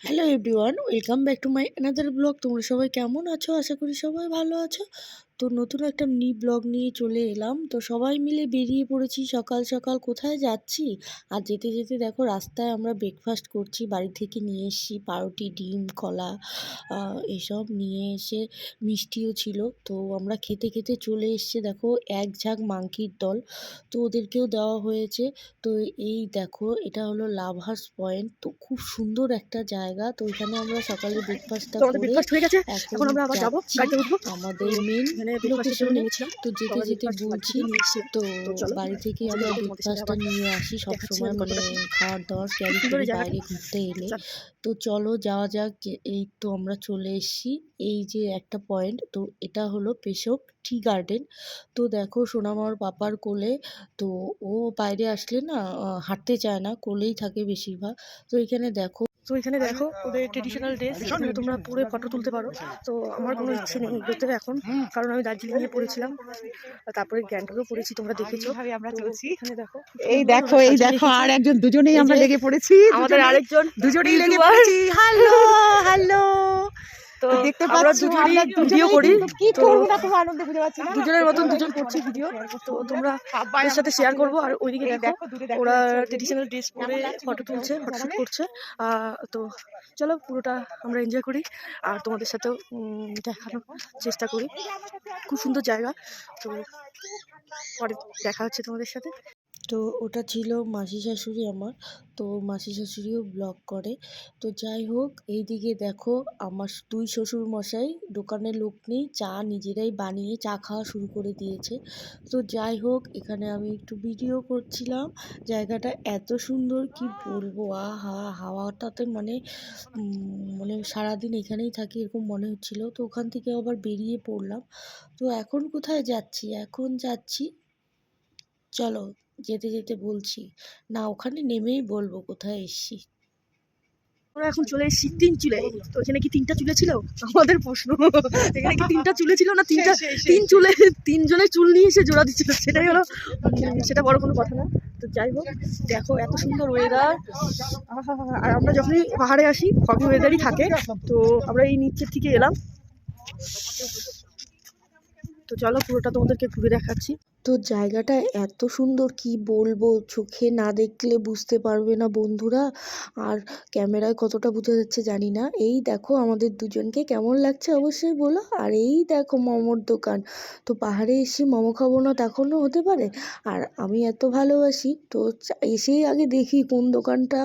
Hello everyone welcome back to my another blog তোমরা সবাই কেমন আছো? আশা করি সবাই ভালো আছো। তো নতুন একটা নি ব্লগ নিয়ে চলে এলাম। তো সবাই মিলে বেরিয়ে পড়েছি সকাল সকাল। কোথায় যাচ্ছি? আর যেতে যেতে দেখো রাস্তায় আমরা ব্রেকফাস্ট করছি বাড়ি থেকে নিয়ে এসেছি পাউরুটি ডিম কলা এসব নিয়ে এসে মিষ্টিও ছিল। তো আমরা খেতে খেতে চলে এসছে দেখো এক ঝাঁক মাংকির দল। তো ওদেরকেও দেওয়া হয়েছে। তো এই দেখো এটা হলো লাভার্স পয়েন্ট। তো খুব সুন্দর একটা জায়গা। তো এখানে আমরা সকালে ব্রেকফাস্টটা করে এখন আমরা আবার যাব। আমাদের মেন এখানে নেমেছিলাম তো যেতে যেতে বলছি। তো বাড়ি থেকে আমরা ব্রেকফাস্টটা নিয়ে আসি সবসময় মানে খাওয়ার দাওয়ার ক্যারি করি। বাইরে ঘুরতে এলে। তো চলো যাওয়া যাক এই তো আমরা চলে এসেছি। এই যে একটা পয়েন্ট তো এটা হলো পেশক টি গার্ডেন। তো দেখো সোনামার পাপার কোলে তো ও বাইরে আসলে না হাঁটতে চায় না কোলেই থাকে বেশিরভাগ। তো এখানে দেখো তো এখানে দেখো ওদের ট্রেডিশনাল ড্রেস এখানে তোমরা পরে ফটো তুলতে পারো। তো আমার কোনো ইচ্ছে নেই এগুলোতে এখন কারণ আমি দার্জিলিং এ পড়েছিলাম। তারপরে গ্যাংটকেও পড়েছি তোমরা দেখেছ। আমরা চলছি এখানে দেখো এই দেখো এই দেখো আর একজন দুজনেই আমরা লেগে পড়েছি। আমাদের আরেকজন দুজনেই লেগে পড়েছি। Hello hello. তো দেখতে আমরা আমরা ভিডিও করি। কি করব না খুব আনন্দে বুঝতে পারছি না। দুজনের মতন দুজন করছি ভিডিও। তো তোমরা ওদের সাথে শেয়ার করব। আর ওইদিকে দেখো ওরা ট্রেডিশনাল ড্রেস পরে ফটো তুলছে ফটোশুট করছে। তো চলো পুরোটা আমরা এনজয় করি। আর তোমাদের সাথেও দেখানোর চেষ্টা করি। খুব সুন্দর জায়গা। তো পরে দেখা হচ্ছে তোমাদের সাথে। তো ওটা ছিল মাসি শাশুড়ি আমার। তো মাসি শাশুড়িও ব্লগ করে। তো যাই হোক, এইদিকে দেখো আমার দুই শ্বশুর মশাই দোকানে লোক নেই, চা নিজেরাই বানিয়ে চা খাওয়া শুরু করে দিয়েছে। তো যাই হোক, এখানে আমি একটু ভিডিও করছিলাম। জায়গাটা এত সুন্দর, কি বলব? আহা, হাওয়াটাতে মানে মানে সারাদিন এখানেই থাকি এরকম মনে হচ্ছিল। তো ওখান থেকে আবার বেরিয়ে পড়লাম। তো এখন কোথায় যাচ্ছি? এখন যাচ্ছি চলো যেতে যেতে বলছি। না ওখানে নেমেই বলব কোথায় এসছি। আমরা এখন চলে এসেছি তিন চুলে। তো এখানে কি তিনটা চুলে ছিল? আমাদের প্রশ্ন। এখানে কি তিনটা চুলে ছিল না তিনটা তিন চুলে তিনজনের চুল নিয়ে এসে জোড়া দিচ্ছিল? সেটাই হলো সেটা বড় কোনো কথা না। তো যাই হোক দেখো এত সুন্দর ওয়েদার আর আমরা যখনই পাহাড়ে আসি ফগি ওয়েদারই থাকে। তো আমরা এই নিচের থেকে এলাম। তো চলো পুরোটা তোমাদেরকে ঘুরে দেখাচ্ছি। তো জায়গাটা এত সুন্দর, কি বলব? চোখে না দেখলে বুঝতে পারবে না বন্ধুরা। আর ক্যামেরায় কতটা বোঝা যাচ্ছে জানি না। এই দেখো আমাদের দুজনকে কেমন লাগছে অবশ্যই বলো। আর এই দেখো মোমোর দোকান। তো পাহাড়ে এসে মোমো খাব না তখনও হতে পারে? আর আমি এত ভালোবাসি, তো এসেই আগে দেখি কোন দোকানটা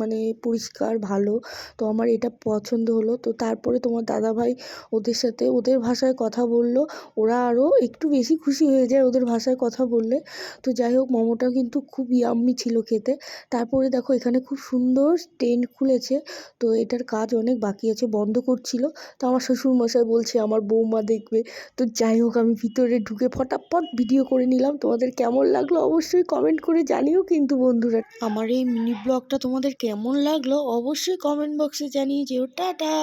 মানে পরিষ্কার, ভালো। তো আমার এটা পছন্দ হলো। তো তারপরে তোমার দাদাভাই ওদের সাথে ওদের ভাষায় কথা বলল। ওরা আরও একটু বেশি খুশি হয়ে যায় ওদের ভাষায় কথা বললে, তো যাই হোক মোমোটা কিন্তু খুব ইয়াম্মি ছিল খেতে। তারপরে দেখো এখানে খুব সুন্দর টেন্ট খুলেছে, তো এটার কাজ অনেক বাকি আছে, বন্ধ করছিল। তো আমার শ্বশুর মশাই বলছে, আমার বৌমা দেখবে। তো যাই হোক আমি ভিতরে ঢুকে ফটাফট ভিডিও করে নিলাম। তোমাদের কেমন লাগল অবশ্যই কমেন্ট করে জানিও কিন্তু বন্ধুরা। আমার এই মিনি ব্লগটা তোমাদের কেমন লাগল অবশ্যই কমেন্ট বক্সে জানিয়ে যেও। টাটা!